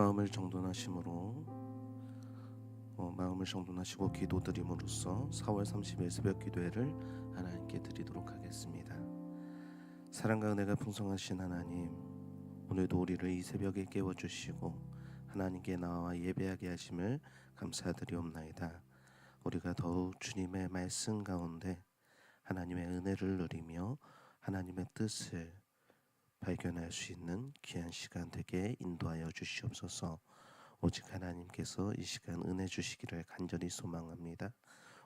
마음을 정돈하심으로 어, 마음을 정돈하시고 기도드림으로써 4월 30일 새벽 기도회를 하나님께 드리도록 하겠습니다. 사랑과 은혜가 풍성하신 하나님, 오늘도 우리를 이 새벽에 깨워 주시고 하나님께 나와 예배하게 하심을 감사드리옵나이다. 우리가 더욱 주님의 말씀 가운데 하나님의 은혜를 누리며 하나님의 뜻을 발견할 수 있는 귀한 시간 되게 인도하여 주시옵소서. 오직 하나님께서 이 시간 은혜 주시기를 간절히 소망합니다.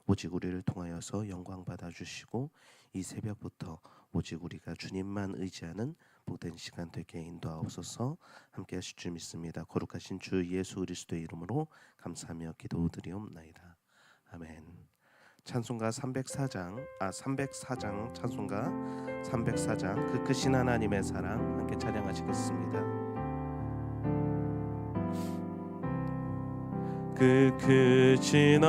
오직 우리를 통하여서 영광 받아 주시고 이 새벽부터 오직 우리가 주님만 의지하는 복된 시간 되게 인도하옵소서. 함께 하실 줄 믿습니다. 거룩하신 주 예수 그리스도의 이름으로 감사하며 기도드리옵나이다. 아멘. 찬송가 304장 아 304장 찬송가 304장 그 크신 하나님의 사랑 함께 찬양하시겠습니다. 그 크신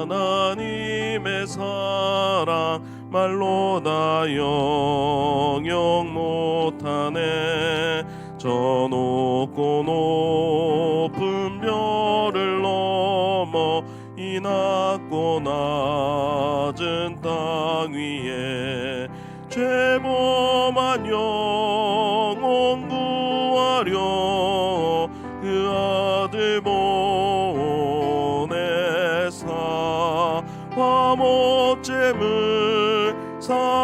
하나님의 사랑 말로 다 영영 못하네 저 높고 높은 낮고 낮은 땅 위에 죄범한 영혼 구하려 그 아들 보내사 화목제물 삼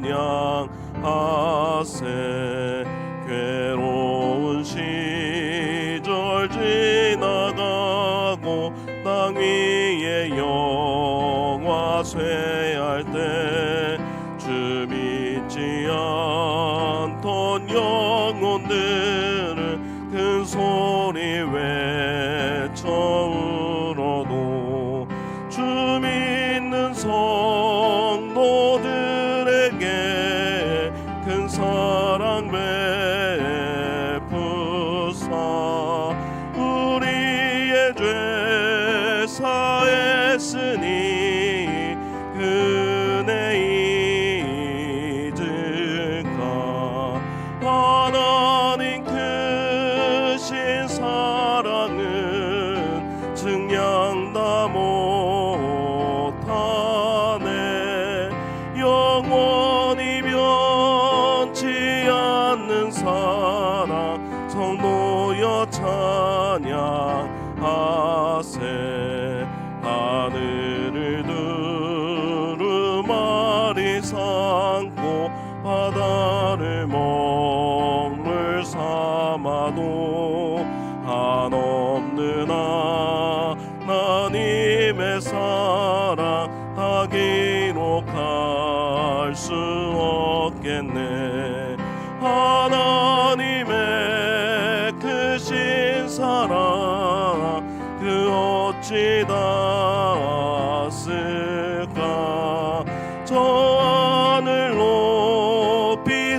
찬양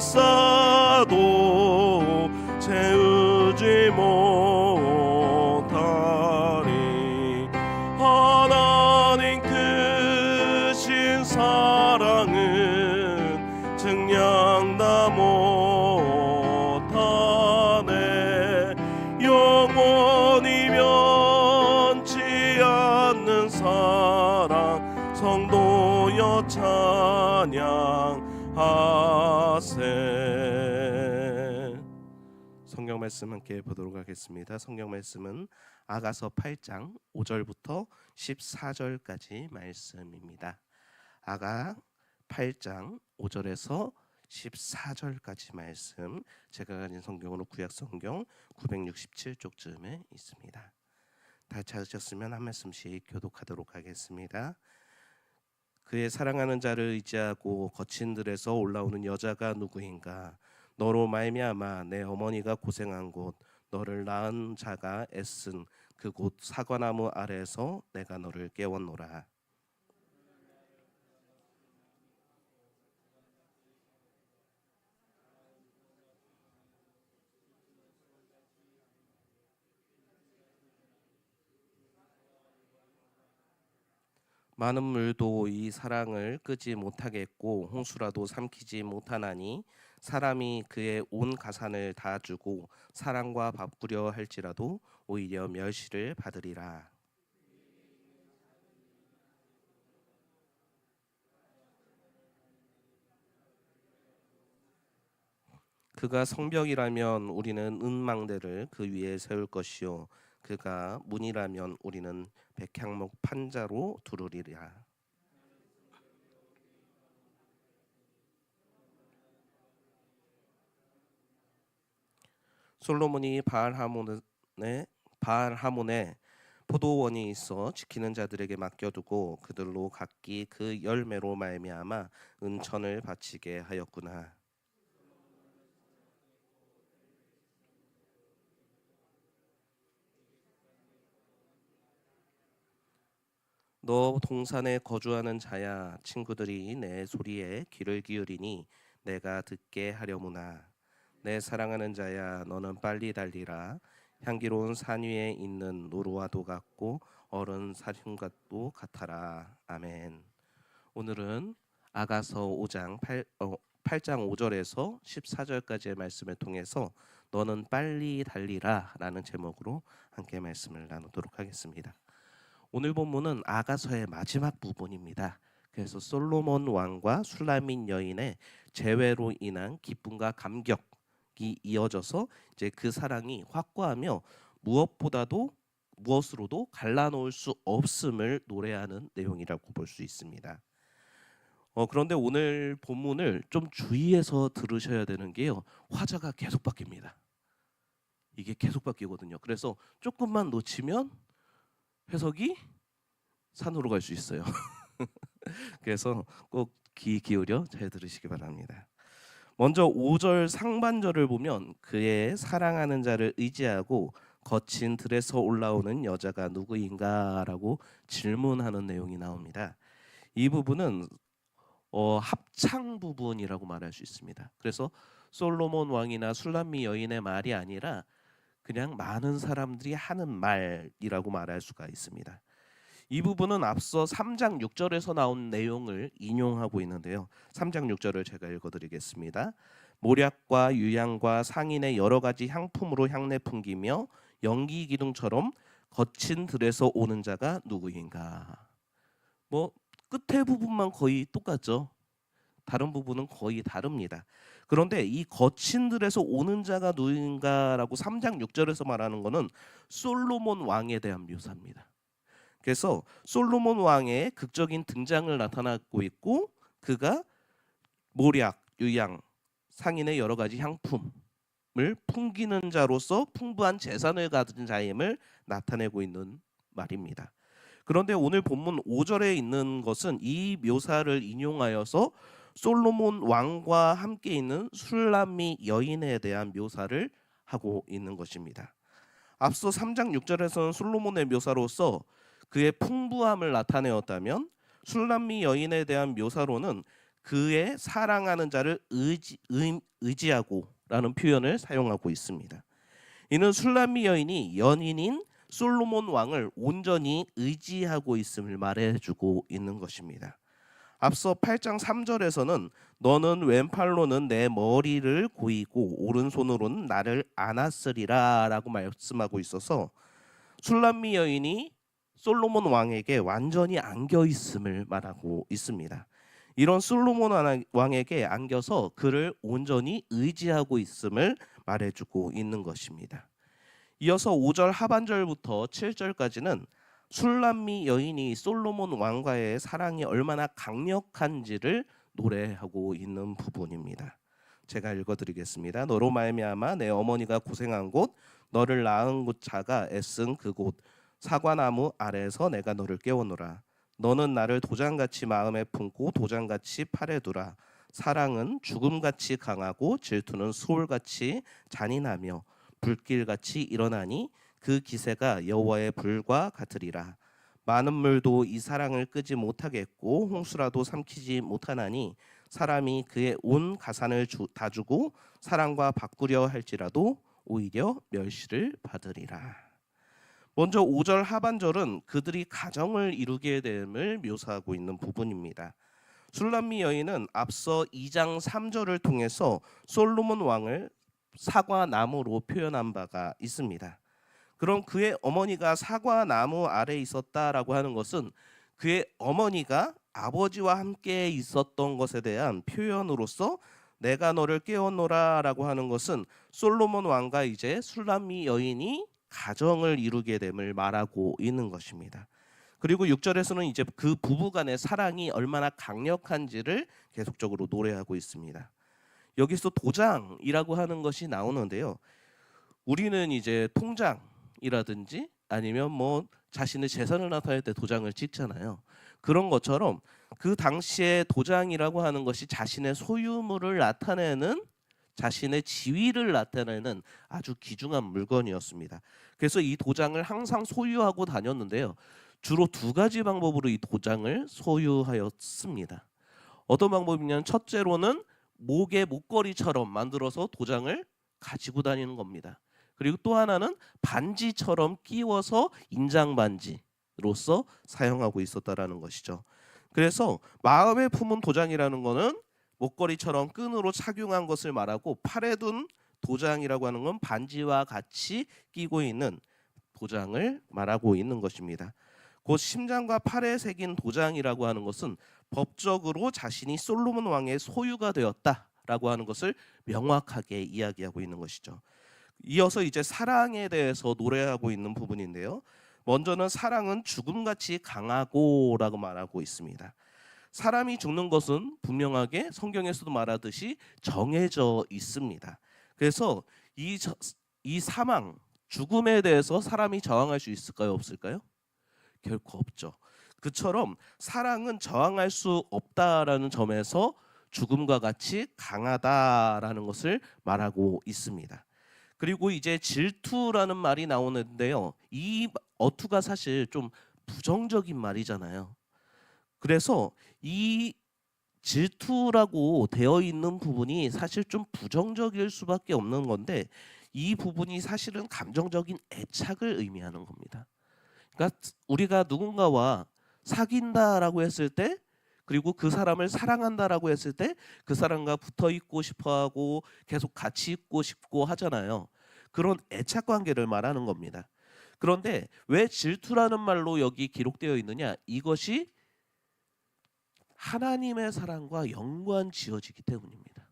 쌓아도 채우지 못 말씀 함께 보도록 하겠습니다. 성경 말씀은 아가서 8장 5절부터 14절까지 말씀입니다. 아가 8장 5절에서 14절까지 말씀 제가 가진 성경으로 구약 성경 967쪽쯤에 있습니다. 다 찾으셨으면 한 말씀씩 교독하도록 하겠습니다. 그의 사랑하는 자를 의지하고 거친 들에서 올라오는 여자가 누구인가? 너로 말미암아 내 어머니가 고생한 곳 너를 낳은 자가 애쓴 그곳 사과나무 아래에서 내가 너를 깨웠노라. 많은 물도 이 사랑을 끄지 못하겠고 홍수라도 삼키지 못하나니 사람이 그의 온 가산을 다 주고 사랑과 바꾸려 할지라도 오히려 멸시를 받으리라. 그가 성벽이라면 우리는 은망대를 그 위에 세울 것이요 그가 문이라면 우리는 백향목 판자로 두르리라. 솔로몬이 바알 하몬에 바알 하몬에 포도원이 있어 지키는 자들에게 맡겨두고 그들로 각기 그 열매로 말미암아 은천을 바치게 하였구나. 너 동산에 거주하는 자야 친구들이 내 소리에 귀를 기울이니 내가 듣게 하려무나 내 사랑하는 자야 너는 빨리 달리라. 향기로운 산 위에 있는 노루와도 같고 어른 사슴과도 같아라. 아멘. 오늘은 아가서 5장 8, 어, 8장 5절에서 14절까지의 말씀을 통해서 너는 빨리 달리라 라는 제목으로 함께 말씀을 나누도록 하겠습니다. 오늘 본문은 아가서의 마지막 부분입니다. 그래서 솔로몬 왕과 술라민 여인의 재회로 인한 기쁨과 감격 이 이어져서 이제 그 사랑이 확고하며 무엇보다도 무엇으로도 갈라놓을 수 없음을 노래하는 내용이라고 볼 수 있습니다. 어, 그런데 오늘 본문을 좀 주의해서 들으셔야 되는 게요. 화자가 계속 바뀝니다. 이게 계속 바뀌거든요. 그래서 조금만 놓치면 해석이 산으로 갈 수 있어요. 그래서 꼭 귀 기울여 잘 들으시기 바랍니다. 먼저 5절 상반절을 보면 그의 사랑하는 자를 의지하고 거친 들에서 올라오는 여자가 누구인가라고 질문하는 내용이 나옵니다. 이 부분은 어, 합창 부분이라고 말할 수 있습니다. 그래서 솔로몬 왕이나 술람미 여인의 말이 아니라 그냥 많은 사람들이 하는 말이라고 말할 수가 있습니다. 이 부분은 앞서 3장 6절에서 나온 내용을 인용하고 있는데요. 3장 6절을 제가 읽어드리겠습니다. 모략과 유향과 상인의 여러 가지 향품으로 향내 풍기며 연기 기둥처럼 거친 들에서 오는 자가 누구인가? 뭐 끝에 부분만 거의 똑같죠. 다른 부분은 거의 다릅니다. 그런데 이 거친 들에서 오는 자가 누구인가라고 3장 6절에서 말하는 것은 솔로몬 왕에 대한 묘사입니다. 그래서 솔로몬 왕의 극적인 등장을 나타나고 있고 그가 모략, 유양, 상인의 여러 가지 향품을 풍기는 자로서 풍부한 재산을 가진 자임을 나타내고 있는 말입니다. 그런데 오늘 본문 5절에 있는 것은 이 묘사를 인용하여서 솔로몬 왕과 함께 있는 술람미 여인에 대한 묘사를 하고 있는 것입니다. 앞서 3장 6절에서는 솔로몬의 묘사로서 그의 풍부함을 나타내었다면 술람미 여인에 대한 묘사로는 그의 사랑하는 자를 의지, 의지 하고라는 표현을 사용하고 있습니다. 이는 술람미 여인이 연인인 솔로몬 왕을 온전히 의지하고 있음을 말해주고 있는 것입니다. 앞서 8장 3절에서는 너는 왼팔로는 내 머리를 고이고 오른손으로는 나를 안았으리라 라고 말씀하고 있어서 술람미 여인이 솔로몬 왕에게 완전히 안겨 있음을 말하고 있습니다. 이런 솔로몬 왕에게 안겨서 그를 온전히 의지하고 있음을 말해주고 있는 것입니다. 이어서 5절 하반절부터 7절까지는 술람미 여인이 솔로몬 왕과의 사랑이 얼마나 강력한지를 노래하고 있는 부분입니다. 제가 읽어드리겠습니다. 너로 말미암아 내 어머니가 고생한 곳, 너를 낳은 곳 자가 애쓴 그곳 사과나무 아래에서 내가 너를 깨워노라. 너는 나를 도장같이 마음에 품고 도장같이 팔에 두라. 사랑은 죽음같이 강하고 질투는 소울같이 잔인하며 불길같이 일어나니 그 기세가 여호와의 불과 같으리라. 많은 물도 이 사랑을 끄지 못하겠고 홍수라도 삼키지 못하나니 사람이 그의 온 가산을 주, 다 주고 사랑과 바꾸려 할지라도 오히려 멸시를 받으리라. 먼저 5절 하반절은 그들이 가정을 이루게 됨을 묘사하고 있는 부분입니다. 술람미 여인은 앞서 2장 3절을 통해서 솔로몬 왕을 사과 나무로 표현한 바가 있습니다. 그럼 그의 어머니가 사과 나무 아래 있었다라고 하는 것은 그의 어머니가 아버지와 함께 있었던 것에 대한 표현으로서 내가 너를 깨웠노라라고 하는 것은 솔로몬 왕과 이제 술람미 여인이 가정을 이루게 됨을 말하고 있는 것입니다. 그리고 6절에서는 이제 그 부부 간의 사랑이 얼마나 강력한지를 계속적으로 노래하고 있습니다. 여기서 도장이라고 하는 것이 나오는데요. 우리는 이제 통장이라든지 아니면 뭐 자신의 재산을 나타낼 때 도장을 찍잖아요. 그런 것처럼 그 당시에 도장이라고 하는 것이 자신의 소유물을 나타내는 자신의 지위를 나타내는 아주 귀중한 물건이었습니다. 그래서 이 도장을 항상 소유하고 다녔는데요. 주로 두 가지 방법으로 이 도장을 소유하였습니다. 어떤 방법이냐면 첫째로는 목의 목걸이처럼 만들어서 도장을 가지고 다니는 겁니다. 그리고 또 하나는 반지처럼 끼워서 인장 반지로서 사용하고 있었다라는 것이죠. 그래서 마음에 품은 도장이라는 것은 목걸이처럼 끈으로 착용한 것을 말하고 팔에 둔 도장이라고 하는 건 반지와 같이 끼고 있는 도장을 말하고 있는 것입니다. 곧 심장과 팔에 새긴 도장이라고 하는 것은 법적으로 자신이 솔로몬 왕의 소유가 되었다라고 하는 것을 명확하게 이야기하고 있는 것이죠. 이어서 이제 사랑에 대해서 노래하고 있는 부분인데요. 먼저는 사랑은 죽음같이 강하고라고 말하고 있습니다. 사람이 죽는 것은 분명하게 성경에서도 말하듯이 정해져 있습니다. 그래서 이, 저, 이 사망, 죽음에 대해서 사람이 저항할 수 있을까요? 없을까요? 결코 없죠. 그처럼 사랑은 저항할 수 없다라는 점에서 죽음과 같이 강하다라는 것을 말하고 있습니다. 그리고 이제 질투라는 말이 나오는데요. 이 어투가 사실 좀 부정적인 말이잖아요. 그래서 이 질투라고 되어 있는 부분이 사실 좀 부정적일 수밖에 없는 건데 이 부분이 사실은 감정적인 애착을 의미하는 겁니다. 그러니까 우리가 누군가와 사귄다라고 했을 때 그리고 그 사람을 사랑한다라고 했을 때 그 사람과 붙어 있고 싶어 하고 계속 같이 있고 싶고 하잖아요. 그런 애착 관계를 말하는 겁니다. 그런데 왜 질투라는 말로 여기 기록되어 있느냐? 이것이 하나님의 사랑과 연관 지어지기 때문입니다.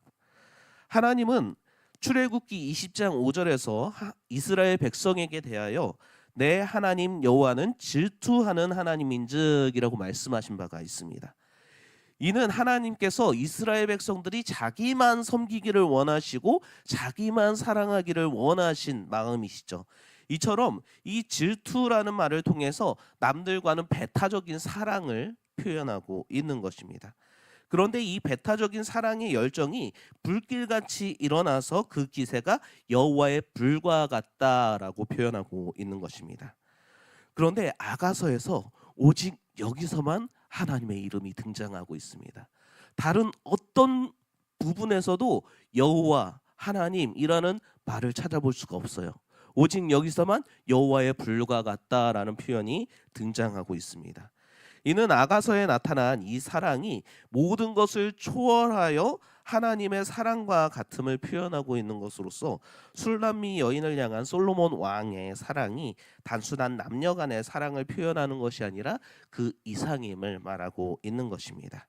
하나님은 출애굽기 20장 5절에서 이스라엘 백성에게 대하여 내 하나님 여호와는 질투하는 하나님인즉이라고 말씀하신 바가 있습니다. 이는 하나님께서 이스라엘 백성들이 자기만 섬기기를 원하시고 자기만 사랑하기를 원하신 마음이시죠. 이처럼 이 질투라는 말을 통해서 남들과는 배타적인 사랑을 표현하고 있는 것입니다. 그런데 이 배타적인 사랑의 열정이 불길같이 일어나서 그 기세가 여호와의 불과 같다라고 표현하고 있는 것입니다. 그런데 아가서에서 오직 여기서만 하나님의 이름이 등장하고 있습니다. 다른 어떤 부분에서도 여호와 하나님이라는 말을 찾아볼 수가 없어요. 오직 여기서만 여호와의 불과 같다라는 표현이 등장하고 있습니다. 이는 아가서에 나타난 이 사랑이 모든 것을 초월하여 하나님의 사랑과 같음을 표현하고 있는 것으로서 술람미 여인을 향한 솔로몬 왕의 사랑이 단순한 남녀 간의 사랑을 표현하는 것이 아니라 그 이상임을 말하고 있는 것입니다.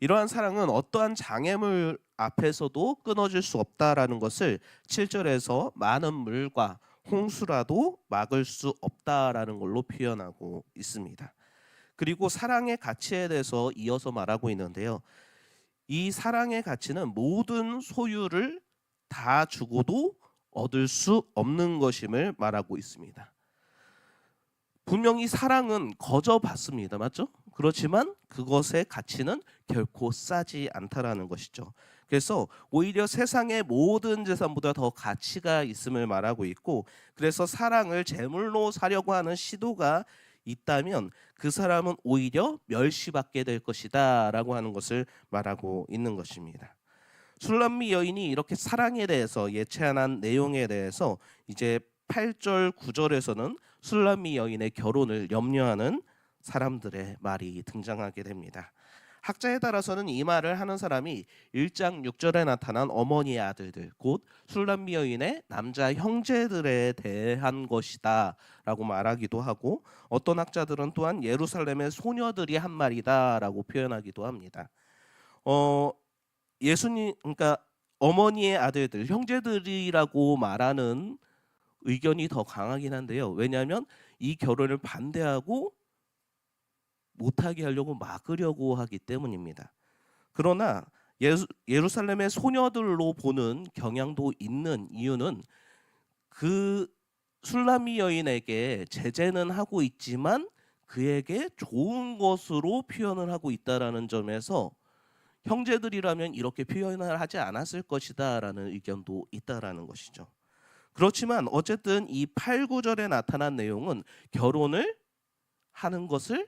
이러한 사랑은 어떠한 장애물 앞에서도 끊어질 수 없다라는 것을 7절에서 많은 물과 홍수라도 막을 수 없다라는 걸로 표현하고 있습니다. 그리고 사랑의 가치에 대해서 이어서 말하고 있는데요. 이 사랑의 가치는 모든 소유를 다 주고도 얻을 수 없는 것임을 말하고 있습니다. 분명히 사랑은 거저 받습니다. 맞죠? 그렇지만 그것의 가치는 결코 싸지 않다라는 것이죠. 그래서 오히려 세상의 모든 재산보다 더 가치가 있음을 말하고 있고 그래서 사랑을 제물로 사려고 하는 시도가 있다면 그 사람은 오히려 멸시받게 될 것이다라고 하는 것을 말하고 있는 것입니다. 술람미 여인이 이렇게 사랑에 대해서 예체한 내용에 대해서 이제 8절 9절에서는 술람미 여인의 결혼을 염려하는 사람들의 말이 등장하게 됩니다. 학자에 따라서는 이 말을 하는 사람이 1장 6절에 나타난 어머니의 아들들 곧 술람미 여인의 남자 형제들에 대한 것이다라고 말하기도 하고 어떤 학자들은 또한 예루살렘의 소녀들이 한 말이다라고 표현하기도 합니다. 어 예수님 그러니까 어머니의 아들들 형제들이라고 말하는 의견이 더 강하긴 한데요. 왜냐하면 이 결혼을 반대하고 못하게 하려고 막으려고 하기 때문입니다. 그러나 예수, 예루살렘의 소녀들로 보는 경향도 있는 이유는 그 술라미 여인에게 제재는 하고 있지만 그에게 좋은 것으로 표현을 하고 있다라는 점에서 형제들이라면 이렇게 표현을 하지 않았을 것이다라는 의견도 있다라는 것이죠. 그렇지만 어쨌든 이 8, 9절에 나타난 내용은 결혼을 하는 것을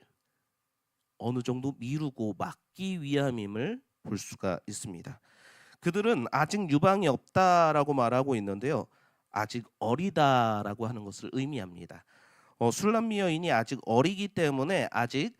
어느 정도 미루고 막기 위함임을 볼 수가 있습니다. 그들은 아직 유방이 없다라고 말하고 있는데요. 아직 어리다라고 하는 것을 의미합니다. 어, 술람미 여인이 아직 어리기 때문에 아직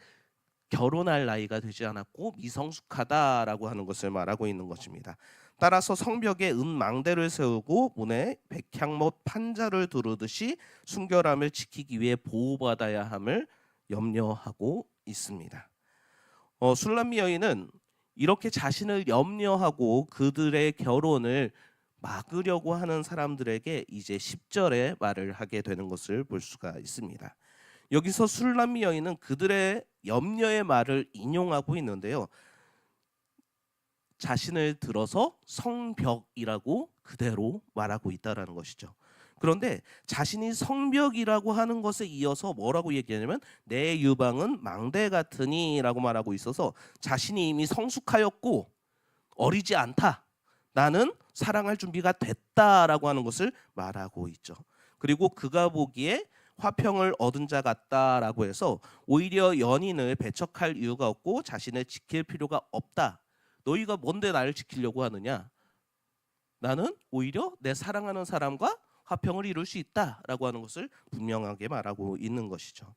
결혼할 나이가 되지 않았고 미성숙하다라고 하는 것을 말하고 있는 것입니다. 따라서 성벽에 은망대를 세우고 문에 백향못 판자를 두르듯이 순결함을 지키기 위해 보호받아야 함을 염려하고 있습니다. 어, 술람미 여인은 이렇게 자신을 염려하고 그들의 결혼을 막으려고 하는 사람들에게 이제 10절에 말을 하게 되는 것을 볼 수가 있습니다. 여기서 술람미 여인은 그들의 염려의 말을 인용하고 있는데요. 자신을 들어서 성벽이라고 그대로 말하고 있다라는 것이죠. 그런데 자신이 성벽이라고 하는 것에 이어서 뭐라고 얘기하냐면 내 유방은 망대 같으니라고 말하고 있어서 자신이 이미 성숙하였고 어리지 않다. 나는 사랑할 준비가 됐다라고 하는 것을 말하고 있죠. 그리고 그가 보기에 화평을 얻은 자 같다라고 해서 오히려 연인을 배척할 이유가 없고 자신을 지킬 필요가 없다. 너희가 뭔데 나를 지키려고 하느냐? 나는 오히려 내 사랑하는 사람과 화평을 이룰 수 있다라고 하는 것을 분명하게 말하고 있는 것이죠.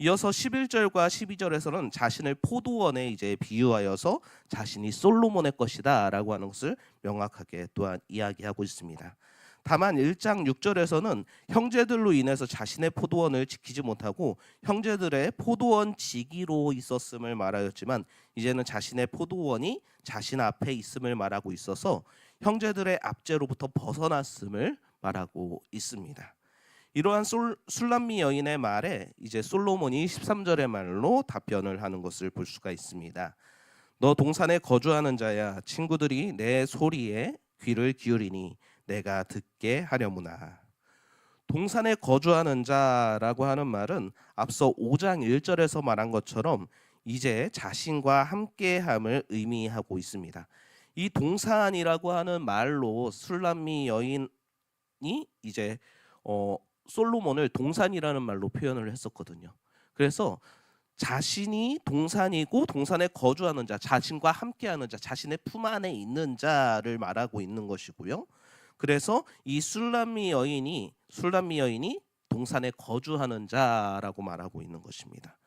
이어서 11절과 12절에서는 자신을 포도원에 이제 비유하여서 자신이 솔로몬의 것이다라고 하는 것을 명확하게 또한 이야기하고 있습니다. 다만 1장 6절에서는 형제들로 인해서 자신의 포도원을 지키지 못하고 형제들의 포도원 지기로 있었음을 말하였지만 이제는 자신의 포도원이 자신 앞에 있음을 말하고 있어서 형제들의 압제로부터 벗어났음을 말하고 있습니다. 이러한 솔, 술람미 여인의 말에 이제 솔로몬이 13절의 말로 답변을 하는 것을 볼 수가 있습니다. 너 동산에 거주하는 자야 친구들이 내 소리에 귀를 기울이니 내가 듣게 하려무나. 동산에 거주하는 자라고 하는 말은 앞서 5장 1절에서 말한 것처럼 이제 자신과 함께함을 의미하고 있습니다. 이 동산이라고 하는 말로 술람미 여인 이 이제 어, 솔로몬을 동산이라는 말로 표현을 했었거든요. 그래서 자신이 동산이고 동산에 거주하는 자, 자신과 함께하는 자, 자신의 품 안에 있는 자를 말하고 있는 것이고요. 그래서 이 술람미 여인이 술람미 여인이 동산에 거주하는 자라고 말하고 있는 것입니다.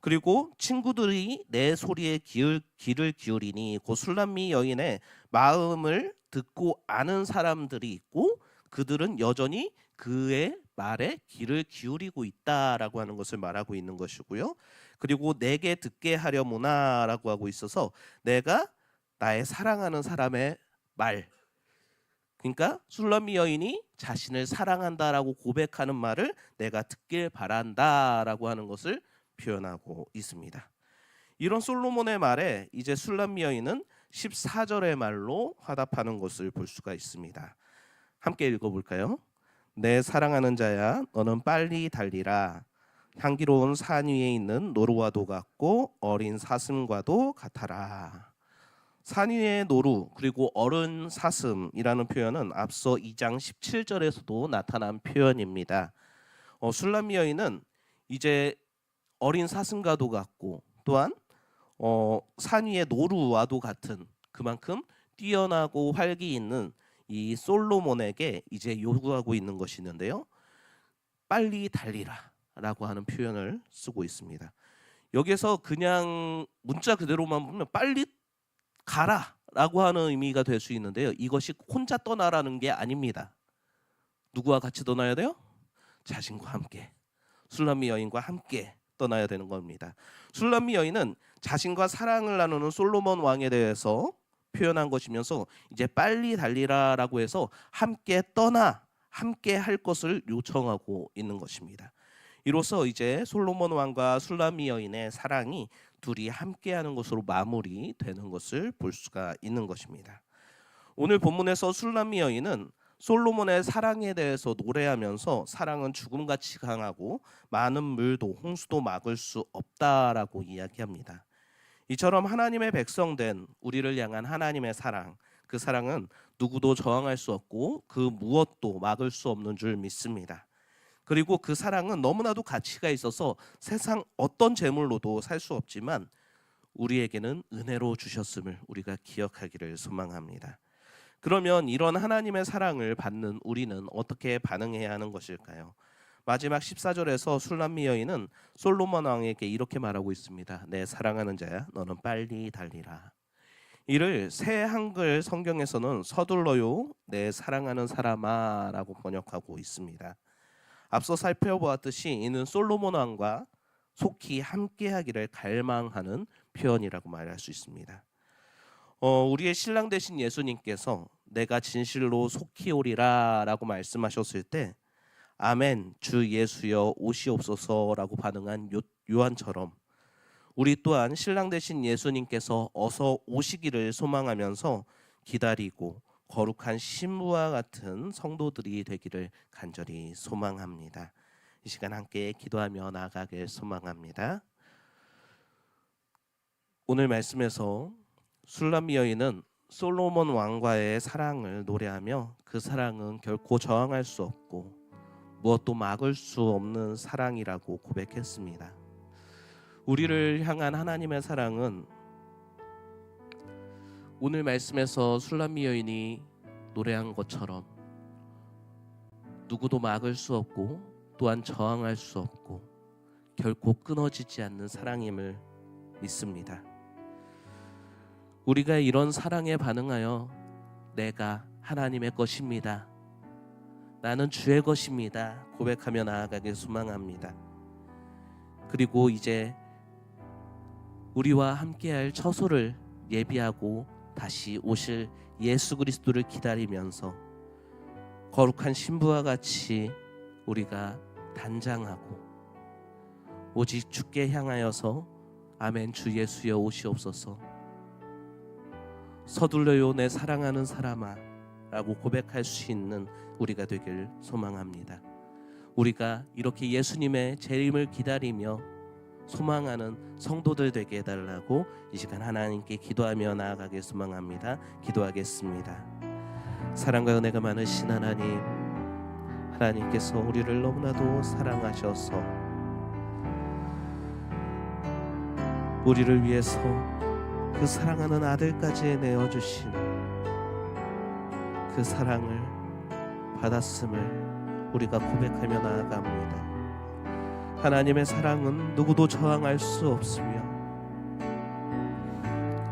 그리고 친구들이 내 소리에 기울, 귀를 기울이니 그 술람미 여인의 마음을 듣고 아는 사람들이 있고 그들은 여전히 그의 말에 귀를 기울이고 있다라고 하는 것을 말하고 있는 것이고요. 그리고 내게 듣게 하려무나라고 하고 있어서 내가 나의 사랑하는 사람의 말 그러니까 술람미 여인이 자신을 사랑한다라고 고백하는 말을 내가 듣길 바란다라고 하는 것을 표현하고 있습니다. 이런 솔로몬의 말에 이제 술람미 여인은 14절의 말로 화답하는 것을 볼 수가 있습니다. 함께 읽어볼까요? 내 사랑하는 자야, 너는 빨리 달리라. 향기로운 산 위에 있는 노루와도 같고 어린 사슴과도 같아라. 산 위의 노루 그리고 어른 사슴이라는 표현은 앞서 2장 17절에서도 나타난 표현입니다. 어, 술람 여인은 이제 어린 사슴과도 같고 또한 어, 산 위의 노루와도 같은 그만큼 뛰어나고 활기 있는 이 솔로몬에게 이제 요구하고 있는 것이 있는데요. 빨리 달리라라고 하는 표현을 쓰고 있습니다. 여기서 그냥 문자 그대로만 보면 빨리 가라라고 하는 의미가 될 수 있는데요. 이것이 혼자 떠나라는 게 아닙니다. 누구와 같이 떠나야 돼요? 자신과 함께 술람미 여인과 함께 떠나야 되는 겁니다. 술람미 여인은 자신과 사랑을 나누는 솔로몬 왕에 대해서 표현한 것이면서 이제 빨리 달리라라고 해서 함께 떠나 함께 할 것을 요청하고 있는 것입니다. 이로써 이제 솔로몬 왕과 술람미 여인의 사랑이 둘이 함께하는 것으로 마무리되는 것을 볼 수가 있는 것입니다. 오늘 본문에서 술람미 여인은 솔로몬의 사랑에 대해서 노래하면서 사랑은 죽음같이 강하고 많은 물도 홍수도 막을 수 없다라고 이야기합니다. 이처럼 하나님의 백성된 우리를 향한 하나님의 사랑, 그 사랑은 누구도 저항할 수 없고 그 무엇도 막을 수 없는 줄 믿습니다. 그리고 그 사랑은 너무나도 가치가 있어서 세상 어떤 재물로도 살 수 없지만 우리에게는 은혜로 주셨음을 우리가 기억하기를 소망합니다. 그러면 이런 하나님의 사랑을 받는 우리는 어떻게 반응해야 하는 것일까요? 마지막 14절에서 술람미 여인은 솔로몬 왕에게 이렇게 말하고 있습니다. 내 사랑하는 자야, 너는 빨리 달리라. 이를 새 한글 성경에서는 서둘러요, 내 사랑하는 사람아라고 번역하고 있습니다. 앞서 살펴보았듯이 이는 솔로몬 왕과 속히 함께하기를 갈망하는 표현이라고 말할 수 있습니다. 어, 우리의 신랑 되신 예수님께서 내가 진실로 속히 오리라라고 말씀하셨을 때 아멘 주 예수여 오시옵소서라고 반응한 요, 요한처럼 우리 또한 신랑 되신 예수님께서 어서 오시기를 소망하면서 기다리고 거룩한 신부와 같은 성도들이 되기를 간절히 소망합니다. 이 시간 함께 기도하며 나아가길 소망합니다. 오늘 말씀에서 술람미 여인은 솔로몬 왕과의 사랑을 노래하며 그 사랑은 결코 저항할 수 없고 무엇도 막을 수 없는 사랑이라고 고백했습니다. 우리를 향한 하나님의 사랑은 오늘 말씀에서 술람미 여인이 노래한 것처럼 누구도 막을 수 없고 또한 저항할 수 없고 결코 끊어지지 않는 사랑임을 믿습니다. 우리가 이런 사랑에 반응하여 내가 하나님의 것입니다. 나는 주의 것입니다. 고백하며 나아가길 소망합니다. 그리고 이제 우리와 함께할 처소를 예비하고 다시 오실 예수 그리스도를 기다리면서 거룩한 신부와 같이 우리가 단장하고 오직 주께 향하여서 아멘 주 예수여 오시옵소서 서둘러요 내 사랑하는 사람아 라고 고백할 수 있는 우리가 되길 소망합니다. 우리가 이렇게 예수님의 재림을 기다리며 소망하는 성도들 되게 해달라고 이 시간 하나님께 기도하며 나아가길 소망합니다. 기도하겠습니다. 사랑과 은혜가 많으신 하나님, 하나님께서 우리를 너무나도 사랑하셔서 우리를 위해서 그 사랑하는 아들까지 내어 주신 그 사랑을 받았음을 우리가 고백하며 나아갑니다. 하나님의 사랑은 누구도 저항할 수 없으며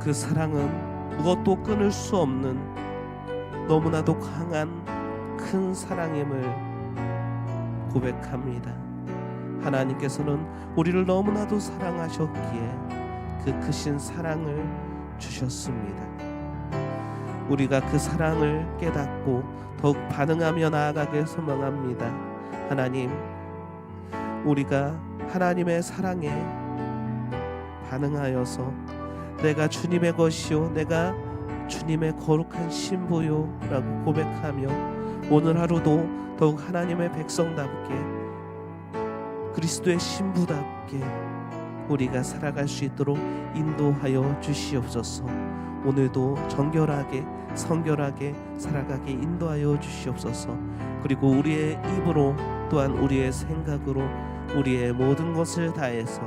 그 사랑은 무엇도 끊을 수 없는 너무나도 강한 큰 사랑임을 고백합니다. 하나님께서는 우리를 너무나도 사랑하셨기에 그 크신 사랑을 주셨습니다. 우리가 그 사랑을 깨닫고 더욱 반응하며 나아가길 소망합니다. 하나님, 우리가 하나님의 사랑에 반응하여서 내가 주님의 것이요 내가 주님의 거룩한 신부요라고 고백하며 오늘 하루도 더욱 하나님의 백성답게 그리스도의 신부답게 우리가 살아갈 수 있도록 인도하여 주시옵소서. 오늘도 정결하게 성결하게 살아가게 인도하여 주시옵소서. 그리고 우리의 입으로 또한 우리의 생각으로 우리의 모든 것을 다해서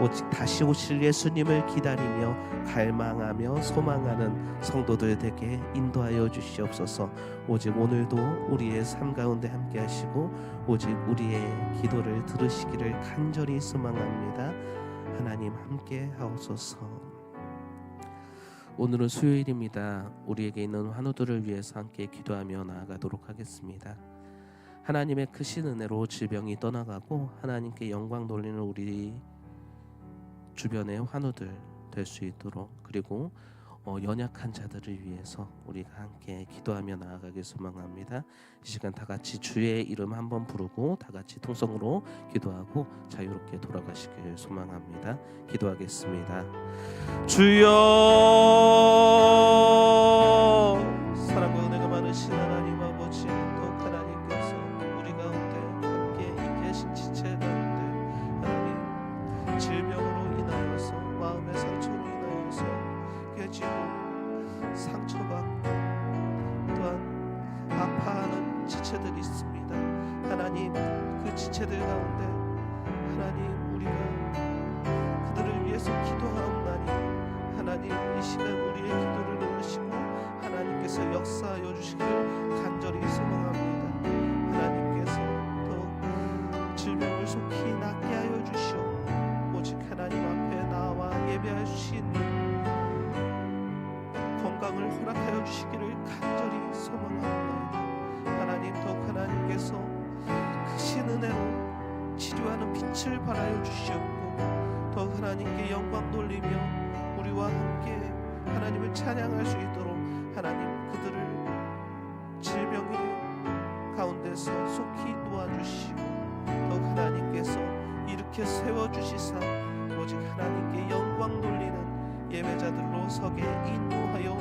오직 다시 오실 예수님을 기다리며 갈망하며 소망하는 성도들 되게 인도하여 주시옵소서. 오직 오늘도 우리의 삶 가운데 함께 하시고 오직 우리의 기도를 들으시기를 간절히 소망합니다. 하나님 함께 하옵소서. 오늘은 수요일입니다. 우리에게 있는 환우들을 위해서 함께 기도하며 나아가도록 하겠습니다. 하나님의 크신 은혜로 질병이 떠나가고 하나님께 영광 돌리는 우리 주변의 환우들 될 수 있도록 그리고 어, 연약한 자들을 위해서 우리가 함께 기도하며 나아가길 소망합니다. 이 시간 다 같이 주의 이름 한번 부르고 다 같이 통성으로 기도하고 자유롭게 돌아가시길 소망합니다. 기도하겠습니다. 주여 빛을 발하여 주시옵고 더욱 하나님께 영광 돌리며 우리와 함께 하나님을 찬양할 수 있도록 하나님 그들을 질병의 가운데서 속히 놓아주시고 더욱 하나님께서 이렇게 세워주시사 오직 하나님께 영광 돌리는 예배자들로 서게 인도하여